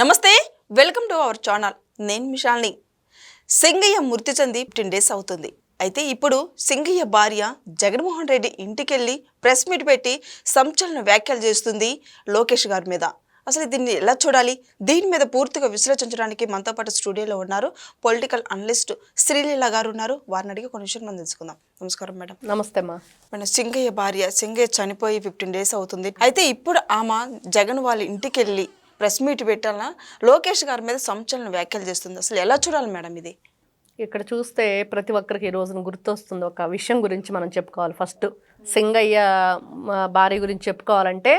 నమస్తే welcome to our channel. నేను మిషాల్ని. సింగయ్య మృతి చెంది ఫిఫ్టీన్ డేస్ అవుతుంది. అయితే ఇప్పుడు సింగయ్య భార్య జగన్మోహన్ రెడ్డి ఇంటికెళ్ళి ప్రెస్ మీట్ పెట్టి సంచలన వ్యాఖ్యలు చేస్తుంది లోకేష్ గారి మీద. అసలు దీన్ని ఎలా చూడాలి? దీని మీద పూర్తిగా విశ్లేషించడానికి మనతో పాటు స్టూడియోలో ఉన్నారు పొలిటికల్ అనలిస్ట్ శ్రీలీల గారు ఉన్నారు. వారిని అడిగి కొన్ని విషయం మనం తెలుసుకుందాం. నమస్కారం మేడం. నమస్తే అమ్మా. మన సింగయ్య భార్య సింగయ్య చనిపోయి ఫిఫ్టీన్ డేస్ అవుతుంది. అయితే ఇప్పుడు ఆమె జగన్ వాళ్ళ ఇంటికి వెళ్ళి ప్రెస్ మీట్ పెట్టాలా లోకేష్ గారి మీద సంచలన వ్యాఖ్యలు చేస్తుంది. అసలు ఎలా చూడాలి మేడం ఇది? ఇక్కడ చూస్తే ప్రతి ఒక్కరికి ఈ రోజున గుర్తొస్తుంది. ఒక విషయం గురించి మనం చెప్పుకోవాలి. ఫస్ట్ సింగయ్య భార్య గురించి చెప్పుకోవాలంటే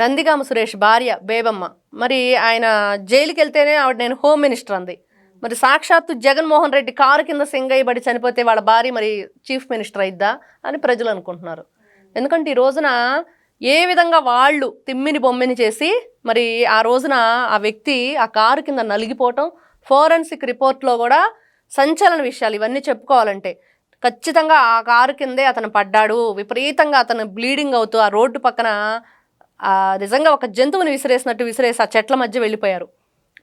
నందిగామ సురేష్ భార్య బేబమ్మ. మరి ఆయన జైలుకి వెళ్తేనే ఆవిడ నేను హోమ్ మినిస్టర్ అంది. మరి సాక్షాత్తు జగన్మోహన్ రెడ్డి కారు కింద సింగయ్య పడి చనిపోతే వాళ్ళ భార్య మరి చీఫ్ మినిస్టర్ అయిద్దా అని ప్రజలు అనుకుంటున్నారు. ఎందుకంటే ఈ రోజున ఏ విధంగా వాళ్ళు తిమ్మిని బొమ్మిని చేసి మరి ఆ రోజున ఆ వ్యక్తి ఆ కారు కింద నలిగిపోవటం ఫోరెన్సిక్ రిపోర్ట్లో కూడా సంచలన విషయాలు ఇవన్నీ చెప్పుకోవాలంటే. ఖచ్చితంగా ఆ కారు కిందే అతను పడ్డాడు. విపరీతంగా అతను బ్లీడింగ్ అవుతూ ఆ రోడ్డు పక్కన నిజంగా ఒక జంతువుని విసిరేసినట్టు విసిరేసి ఆ చెట్ల మధ్య వెళ్ళిపోయారు.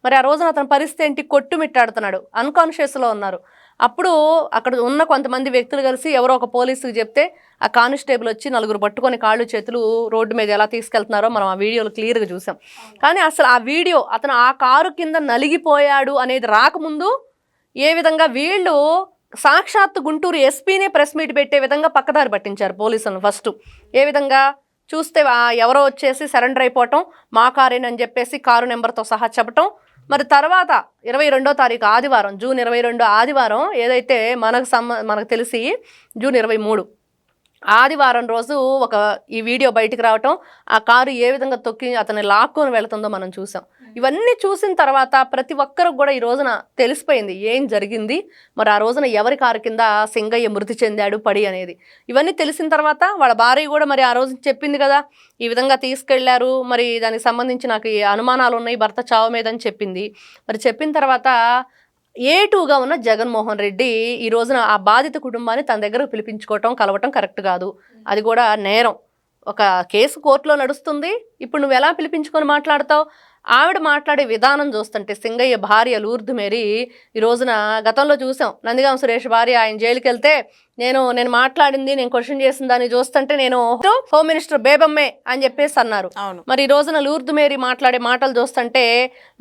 మరి ఆ రోజున అతని పరిస్థితి ఏంటి? కొట్టుమిట్టాడుతున్నాడు. అన్కాన్షియస్లో ఉన్నారు. అప్పుడు అక్కడ ఉన్న కొంతమంది వ్యక్తులు కలిసి ఎవరో ఒక పోలీసుకి చెప్తే ఆ కానిస్టేబుల్ వచ్చి నలుగురు పట్టుకొని కాళ్ళు చేతులు రోడ్డు మీద ఎలా తీసుకెళ్తున్నారో మనం ఆ వీడియోలో క్లియర్గా చూసాం. కానీ అసలు ఆ వీడియో అతను ఆ కారు కింద నలిగిపోయాడు అనేది రాకముందు ఏ విధంగా వీళ్ళు సాక్షాత్తు గుంటూరు ఎస్పీనే ప్రెస్ మీట్ పెట్టే విధంగా పక్కదారి పట్టించారు పోలీసులను ఫస్ట్. ఏ విధంగా? చూస్తే ఎవరో వచ్చేసి సరెండర్ అయిపోవటం మా కారేనని చెప్పేసి కారు నెంబర్తో సహా చెప్పటం మరి తర్వాత ఇరవై రెండో తారీఖు ఆదివారం జూన్ ఇరవై రెండు ఆదివారం ఏదైతే మనకు సంబ మనకు తెలిసి జూన్ ఇరవై మూడు ఆదివారం రోజు ఒక ఈ వీడియో బయటికి రావటం ఆ కారు ఏ విధంగా తొక్కి అతన్ని లాక్కొని వెళుతుందో మనం చూసాం. ఇవన్నీ చూసిన తర్వాత ప్రతి ఒక్కరికి కూడా ఈ రోజున తెలిసిపోయింది ఏం జరిగింది మరి ఆ రోజున ఎవరి కారు కింద సింగయ్య మృతి చెందాడు పడి అనేది. ఇవన్నీ తెలిసిన తర్వాత వాళ్ళ భార్య కూడా మరి ఆ రోజు చెప్పింది కదా ఈ విధంగా తీసుకెళ్ళారు మరి దానికి సంబంధించి నాకు ఈ అనుమానాలు ఉన్నాయి భర్త చావు మీద అని చెప్పింది. మరి చెప్పిన తర్వాత ఏ టూగా ఉన్న జగన్మోహన్ రెడ్డి ఈ రోజున ఆ బాధిత కుటుంబాన్ని తన దగ్గర పిలిపించుకోవటం కలవటం కరెక్ట్ కాదు. అది కూడా నేరం. ఒక కేసు కోర్టులో నడుస్తుంది. ఇప్పుడు నువ్వు ఎలా పిలిపించుకొని మాట్లాడతావు? ఆవిడ మాట్లాడే విధానం చూస్తుంటే సింగయ్య భార్య లూర్దు మేరీ ఈ రోజున గతంలో చూసాం. నందిగాం సురేష్ భార్య ఆయన జైలుకి వెళ్తే నేను నేను మాట్లాడింది నేను క్వశ్చన్ చేసిన దాన్ని చూస్తుంటే నేను హోమ్ మినిస్టర్ బేబమ్మే అని చెప్పేసి అన్నారు. అవును. మరి ఈ రోజున లూర్దు మేరీ మాట్లాడే మాటలు చూస్తుంటే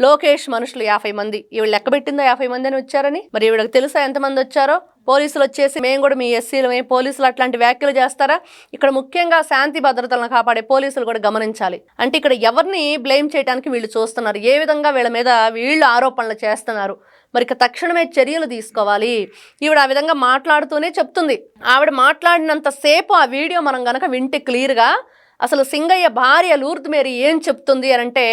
లోకేష్ మనుషులు యాభై మంది. ఈవిడ లెక్క పెట్టిందా యాభై మంది అని వచ్చారని? మరి ఈవిడకి తెలుసా ఎంతమంది వచ్చారో? పోలీసులు వచ్చేసి మేము కూడా మీ ఎస్సీలమే పోలీసులు అట్లాంటి వ్యాఖ్యలు చేస్తారా? ఇక్కడ ముఖ్యంగా శాంతి భద్రతలను కాపాడే పోలీసులు కూడా గమనించాలి. అంటే ఇక్కడ ఎవరిని బ్లేమ్ చేయడానికి వీళ్ళు చూస్తున్నారు. ఏ విధంగా వీళ్ళ మీద వీళ్ళు ఆరోపణలు చేస్తున్నారు? మరి తక్షణమే చర్యలు తీసుకోవాలి. ఈవిడ ఆ విధంగా మాట్లాడుతూనే చెప్తుంది. ఆవిడ మాట్లాడినంత సేపు ఆ వీడియో మనం గనక వింటే క్లియర్గా అసలు సింగయ్య భార్య లూర్ద్ మేరీ ఏం చెప్తుంది అని అంటే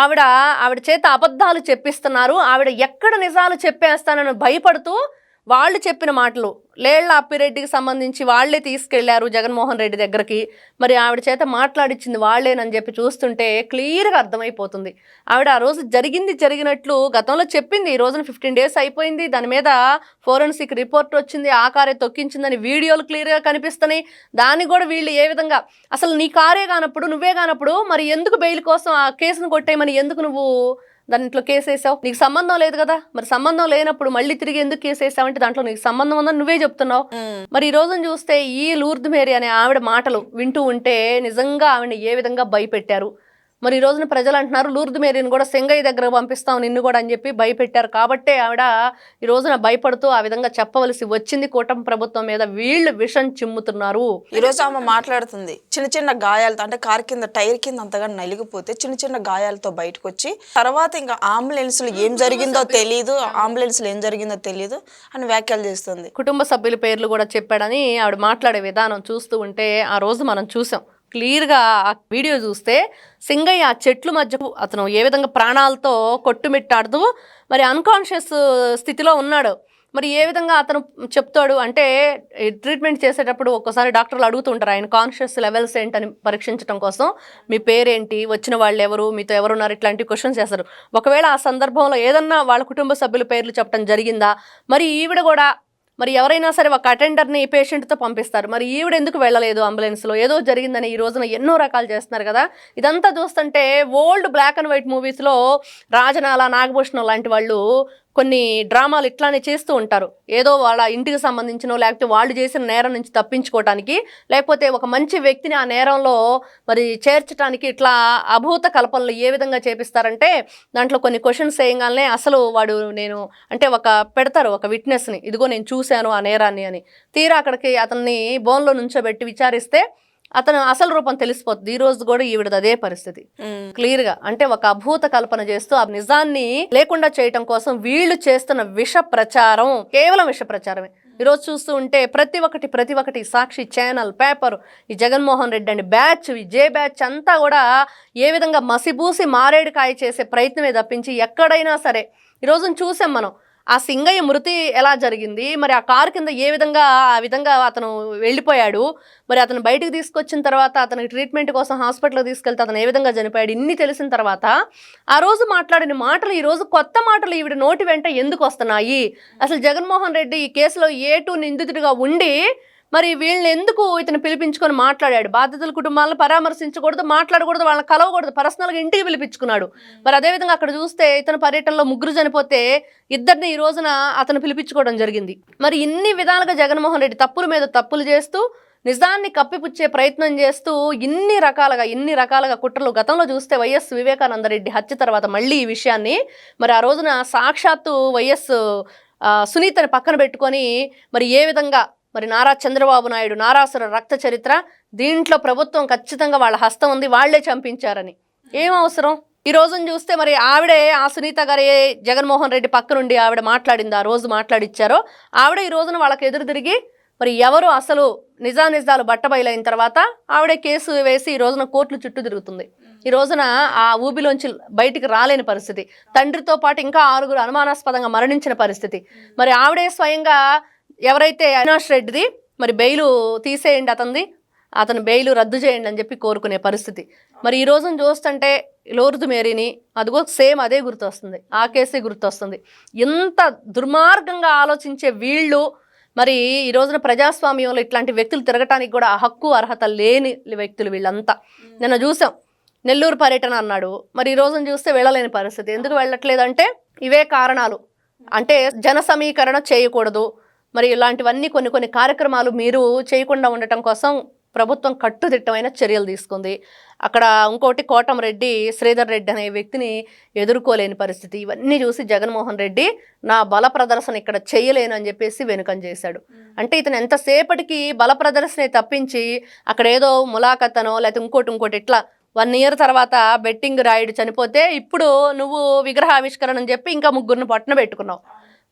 ఆవిడ ఆవిడ చేత అబద్ధాలు చెప్పిస్తున్నారు. ఆవిడ ఎక్కడ నిజాలు చెప్పేస్తానని భయపడుతూ వాళ్ళు చెప్పిన మాటలు లేళ్ళ అప్పిరెడ్డికి సంబంధించి వాళ్ళే తీసుకెళ్ళారు జగన్మోహన్ రెడ్డి దగ్గరికి. మరి ఆవిడ చేత మాట్లాడిచ్చింది వాళ్ళేనని చెప్పి చూస్తుంటే క్లియర్గా అర్థమైపోతుంది. ఆవిడ ఆ రోజు జరిగింది జరిగినట్లు గతంలో చెప్పింది ఈ రోజున ఫిఫ్టీన్ డేస్ అయిపోయింది దాని మీద ఫోరెన్సిక్ రిపోర్ట్ వచ్చింది ఆ కారే తొక్కించిందని వీడియోలు క్లియర్గా కనిపిస్తున్నాయి. దాన్ని కూడా వీళ్ళు ఏ విధంగా అసలు నీ కారే కానప్పుడు నువ్వే కానప్పుడు మరి ఎందుకు బెయిల్ కోసం ఆ కేసును కొట్టేయమని ఎందుకు నువ్వు దాంట్లో కేసు వేసావు? నీకు సంబంధం లేదు కదా? మరి సంబంధం లేనప్పుడు మళ్ళీ తిరిగి ఎందుకు కేసు వేసావంటే దాంట్లో నీకు సంబంధం ఉందని నువ్వే చెప్తున్నావు. మరి ఈ రోజున చూస్తే ఈ లూర్ద్ మేరీ అనే ఆవిడ మాటలు వింటూ ఉంటే నిజంగా ఆవిడని ఏ విధంగా భయపెట్టారు? మరి ఈ రోజున ప్రజలు అంటున్నారు లూర్ద్ మేరీని కూడా సెంగయ్య దగ్గర పంపిస్తాం నిన్ను కూడా అని చెప్పి భయపెట్టారు. కాబట్టే ఆవిడ ఈ రోజున భయపడుతూ ఆ విధంగా చెప్పవలసి వచ్చింది. కూటమి ప్రభుత్వం మీద వీళ్ళు విషం చిమ్ముతున్నారు. ఈ రోజు ఆమె మాట్లాడుతుంది. చిన్న చిన్న గాయాలతో అంటే కార్ కింద టైర్ కింద అంతగా నలిగిపోతే చిన్న చిన్న గాయాలతో బయటకు వచ్చి తర్వాత ఇంకా అంబులెన్స్లో ఏం జరిగిందో తెలియదు అంబులెన్స్లో ఏం జరిగిందో తెలియదు అని వ్యాఖ్యలు చేస్తుంది. కుటుంబ సభ్యుల పేర్లు కూడా చెప్పాడని ఆవిడ మాట్లాడే విధానం చూస్తూ ఉంటే ఆ రోజు మనం చూసాం. క్లియర్గా ఆ వీడియో చూస్తే సింగయ్య ఆ చెట్లు మధ్యకు అతను ఏ విధంగా ప్రాణాలతో కొట్టుమిట్టాడుతూ మరి అన్కాన్షియస్ స్థితిలో ఉన్నాడు. మరి ఏ విధంగా అతను చెప్తాడు అంటే ట్రీట్మెంట్ చేసేటప్పుడు ఒక్కోసారి డాక్టర్లు అడుగుతుంటారు ఆయన కాన్షియస్ లెవెల్స్ ఏంటని పరీక్షించడం కోసం? మీ పేరేంటి? వచ్చిన వాళ్ళు ఎవరు? మీతో ఎవరున్నారు? ఇట్లాంటి క్వశ్చన్స్ చేస్తారు. ఒకవేళ ఆ సందర్భంలో ఏదన్నా వాళ్ళ కుటుంబ సభ్యుల పేర్లు చెప్పడం జరిగిందా? మరి ఈవిడ కూడా మరి ఎవరైనా సరే ఒక అటెండర్ని పేషెంట్తో పంపిస్తారు. మరి ఈవిడ ఎందుకు వెళ్ళలేదు అంబులెన్స్లో? ఏదో జరిగిందని ఈ రోజున ఎన్నో రకాలు చేస్తున్నారు కదా. ఇదంతా చూస్తుంటే ఓల్డ్ బ్లాక్ అండ్ వైట్ మూవీస్లో రాజనాల నాగభూషణం లాంటి వాళ్ళు కొన్ని డ్రామాలు ఇట్లానే చేస్తూ ఉంటారు. ఏదో వాళ్ళ ఇంటికి సంబంధించిన లేకపోతే వాళ్ళు చేసిన నేరం నుంచి తప్పించుకోవటానికి లేకపోతే ఒక మంచి వ్యక్తిని ఆ నేరంలో మరి చేర్చడానికి ఇట్లా అభూత కల్పనలు ఏ విధంగా చేపిస్తారంటే దాంట్లో కొన్ని క్వశ్చన్స్ వేయగానే అసలు వాడు నేను అంటే ఒక పెడతారు ఒక విట్నెస్ని. ఇదిగో నేను చూశాను ఆ నేరాన్ని అని. తీరా అక్కడికి అతన్ని బోన్లో నుంచోబెట్టి విచారిస్తే అతను అసలు రూపం తెలిసిపోతుంది. ఈ రోజు కూడా ఈవిడది అదే పరిస్థితి. క్లియర్గా. అంటే ఒక అభూత కల్పన చేస్తూ ఆ నిజాన్ని లేకుండా చేయటం కోసం వీళ్ళు చేస్తున్న విష ప్రచారం కేవలం విష ప్రచారమే. ఈరోజు చూస్తూ ఉంటే ప్రతి ఒక్కటి ప్రతి ఒక్కటి సాక్షి ఛానల్ పేపర్ ఈ జగన్మోహన్ రెడ్డి అండి బ్యాచ్ ఈ జే బ్యాచ్ అంతా కూడా ఏ విధంగా మసిబూసి మారేడుకాయ చేసే ప్రయత్నమే తప్పించి ఎక్కడైనా సరే ఈ రోజున చూసాం మనం. ఆ సింగయ్య మృతి ఎలా జరిగింది? మరి ఆ కారు కింద ఏ విధంగా ఆ విధంగా అతను వెళ్ళిపోయాడు? మరి అతను బయటకు తీసుకొచ్చిన తర్వాత అతనికి ట్రీట్మెంట్ కోసం హాస్పిటల్కి తీసుకెళ్తే అతను ఏ విధంగా చనిపోయాడు? ఇన్ని తెలిసిన తర్వాత ఆ రోజు మాట్లాడిన మాటలు ఈ రోజు కొత్త మాటలు ఈవిడ నోటి వెంట ఎందుకు వస్తున్నాయి? అసలు జగన్మోహన్ రెడ్డి ఈ కేసులో ఏ టూ నిందితుడిగా ఉండి మరి వీళ్ళని ఎందుకు ఇతను పిలిపించుకొని మాట్లాడాడు? బాధితుల కుటుంబాలను పరామర్శించకూడదు మాట్లాడకూడదు వాళ్ళని కలవకూడదు పర్సనల్గా ఇంటికి పిలిపించుకున్నాడు. మరి అదేవిధంగా అక్కడ చూస్తే ఇతను పర్యటనలో ముగ్గురు చనిపోతే ఇద్దరిని ఈ రోజున అతను పిలిపించుకోవడం జరిగింది. మరి ఇన్ని విధాలుగా జగన్మోహన్ రెడ్డి తప్పుల మీద తప్పులు చేస్తూ నిజాన్ని కప్పిపుచ్చే ప్రయత్నం చేస్తూ ఇన్ని రకాలుగా ఇన్ని రకాలుగా కుట్రలు గతంలో చూస్తే వైఎస్ వివేకానంద రెడ్డి హత్య తర్వాత మళ్ళీ ఈ విషయాన్ని మరి ఆ రోజున సాక్షాత్తు వైఎస్ సునీతని పక్కన పెట్టుకొని మరి ఏ విధంగా మరి నారా చంద్రబాబు నాయుడు నారాసుర రక్త చరిత్ర దీంట్లో ప్రభుత్వం ఖచ్చితంగా వాళ్ళ హస్తం ఉంది వాళ్ళే చంపించారని. ఏం అవసరం? ఈ రోజును చూస్తే మరి ఆవిడే ఆ సునీత గారే జగన్మోహన్ రెడ్డి పక్క నుండి ఆవిడ మాట్లాడింది ఆ రోజు మాట్లాడిచ్చారో. ఆవిడ ఈ రోజున వాళ్ళకి ఎదురు తిరిగి మరి ఎవరు అసలు నిజానిజాలు బట్టబయలైన తర్వాత ఆవిడే కేసు వేసి ఈ రోజున కోర్టులు చుట్టూ తిరుగుతుంది. ఈ రోజున ఆ ఊబిలోంచి బయటికి రాలేని పరిస్థితి. తండ్రితో పాటు ఇంకా ఆరుగురు అనుమానాస్పదంగా మరణించిన పరిస్థితి. మరి ఆవిడే స్వయంగా ఎవరైతే అవినాష్ రెడ్డిది మరి బెయిలు తీసేయండి అతనిది అతను బెయిలు రద్దు చేయండి అని చెప్పి కోరుకునే పరిస్థితి. మరి ఈ రోజున చూస్తుంటే లోరుదు మేరీని అదిగో సేమ్ అదే గుర్తొస్తుంది ఆ కేసే గుర్తొస్తుంది. ఇంత దుర్మార్గంగా ఆలోచించే వీళ్ళు మరి ఈ రోజున ప్రజాస్వామ్యంలో ఇట్లాంటి వ్యక్తులు తిరగటానికి కూడా హక్కు అర్హత లేని వ్యక్తులు వీళ్ళంతా. నిన్న చూసాం నెల్లూరు పర్యటన అన్నాడు. మరి ఈ రోజున చూస్తే వెళ్ళలేని పరిస్థితి. ఎందుకు వెళ్ళట్లేదంటే ఇవే కారణాలు. అంటే జన సమీకరణ చేయకూడదు. మరి ఇలాంటివన్నీ కొన్ని కొన్ని కార్యక్రమాలు మీరు చేయకుండా ఉండటం కోసం ప్రభుత్వం కట్టుదిట్టమైన చర్యలు తీసుకుంది. అక్కడ ఇంకోటి కోటంరెడ్డి శ్రీధర్ రెడ్డి అనే వ్యక్తిని ఎదుర్కోలేని పరిస్థితి. ఇవన్నీ చూసి జగన్మోహన్ రెడ్డి నా బల ప్రదర్శన ఇక్కడ చేయలేను అని చెప్పేసి వెనుకం చేశాడు. అంటే ఇతను ఎంతసేపటికి బల ప్రదర్శనే తప్పించి అక్కడ ఏదో ములాఖతనో లేకపోతే ఇంకోటి ఇంకోటి ఇట్లా వన్ ఇయర్ తర్వాత బెట్టింగ్ రాయుడు చనిపోతే ఇప్పుడు నువ్వు విగ్రహావిష్కరణ అని చెప్పి ఇంకా ముగ్గురిని పట్టున పెట్టుకున్నావు.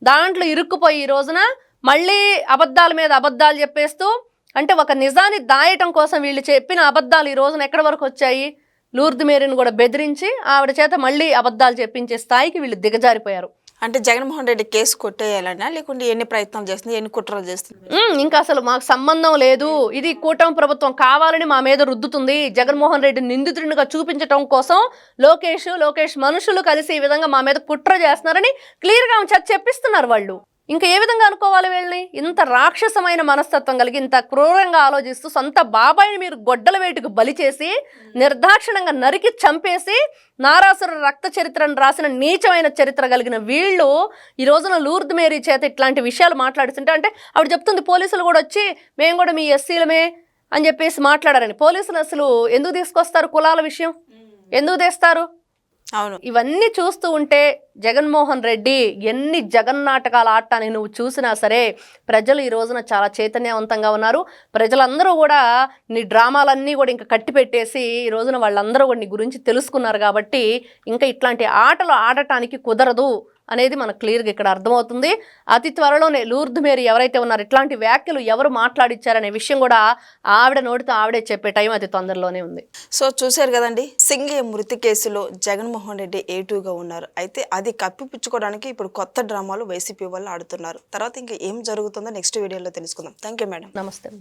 దాంట్లో ఇరుక్కుపోయి ఈ రోజున మళ్ళీ అబద్ధాల మీద అబద్ధాలు చెప్పేస్తూ అంటే ఒక నిజాన్ని దాయటం కోసం వీళ్ళు చెప్పిన అబద్ధాలు ఈ రోజున ఎక్కడి వరకు వచ్చాయి? లూర్దు మేరీని కూడా బెదిరించి ఆవిడ చేత మళ్ళీ అబద్ధాలు చెప్పించే స్థాయికి వీళ్ళు దిగజారిపోయారు. అంటే జగన్మోహన్ రెడ్డి కేసు కొట్టేయాలన్నా లేకుంటే ఎన్ని ప్రయత్నాలు చేస్తుంది? ఎన్ని కుట్రలు చేస్తుంది? ఇంకా అసలు మాకు సంబంధం లేదు. ఇది కూటమి ప్రభుత్వం కావాలని మా మీద రుద్దుతుంది. జగన్మోహన్ రెడ్డి నిందితుడిగా చూపించడం కోసం లోకేష్ లోకేష్ మనుషులు కలిసి ఈ విధంగా మా మీద కుట్ర చేస్తున్నారని క్లియర్గా చెప్పిస్తున్నారు వాళ్ళు. ఇంకా ఏ విధంగా అనుకోవాలి వీళ్ళని? ఇంత రాక్షసమైన మనస్తత్వం కలిగి ఇంత క్రూరంగా ఆలోచిస్తూ సొంత బాబాయిని మీరు గొడ్డల వేటుకు బలి చేసి నిర్దాక్షిణంగా నరికి చంపేసి నారాసుర రక్త చరిత్రను రాసిన నీచమైన చరిత్ర కలిగిన వీళ్ళు ఈ రోజున లూర్ద్ మేరీ చేత ఇట్లాంటి విషయాలు మాట్లాడుతుంటే అంటే ఆవిడ చెప్తుంది పోలీసులు కూడా వచ్చి మేము కూడా మీ ఎస్సీలమే అని చెప్పేసి మాట్లాడారని పోలీసులు అసలు ఎందుకు తీసుకొస్తారు కులాల విషయం? ఎందుకు తెస్తారు? అవును. ఇవన్నీ చూస్తూ ఉంటే జగన్మోహన్ రెడ్డి ఎన్ని జగన్నాటకాలు ఆడటాన్ని నువ్వు చూసినా సరే ప్రజలు ఈ రోజున చాలా చైతన్యవంతంగా ఉన్నారు. ప్రజలందరూ కూడా నీ డ్రామాలన్నీ కూడా ఇంకా కట్టి పెట్టేసి ఈ రోజున వాళ్ళందరూ కూడా నీ గురించి తెలుసుకున్నారు కాబట్టి ఇంకా ఇట్లాంటి ఆటలు ఆడటానికి కుదరదు. అనేది మనకు క్లియర్గా ఇక్కడ అర్థమవుతుంది. అతి త్వరలోనే లూర్ద్ మేరీ ఎవరైతే ఉన్నారో ఇట్లాంటి వ్యాఖ్యలు ఎవరు మాట్లాడిచ్చారనే విషయం కూడా ఆవిడ నోటితో ఆవిడే చెప్పే టైం అతి తొందరలోనే ఉంది. సో చూశారు కదండి సింగయ్య మృతి కేసులో జగన్మోహన్ రెడ్డి ఏ టూగా ఉన్నారు? అయితే అది కప్పిపుచ్చుకోవడానికి ఇప్పుడు కొత్త డ్రామాలు వైసీపీ వాళ్ళు ఆడుతున్నారు. తర్వాత ఇంకా ఏం జరుగుతుందో నెక్స్ట్ వీడియోలో తెలుసుకుందాం. Thank you madam. నమస్తే.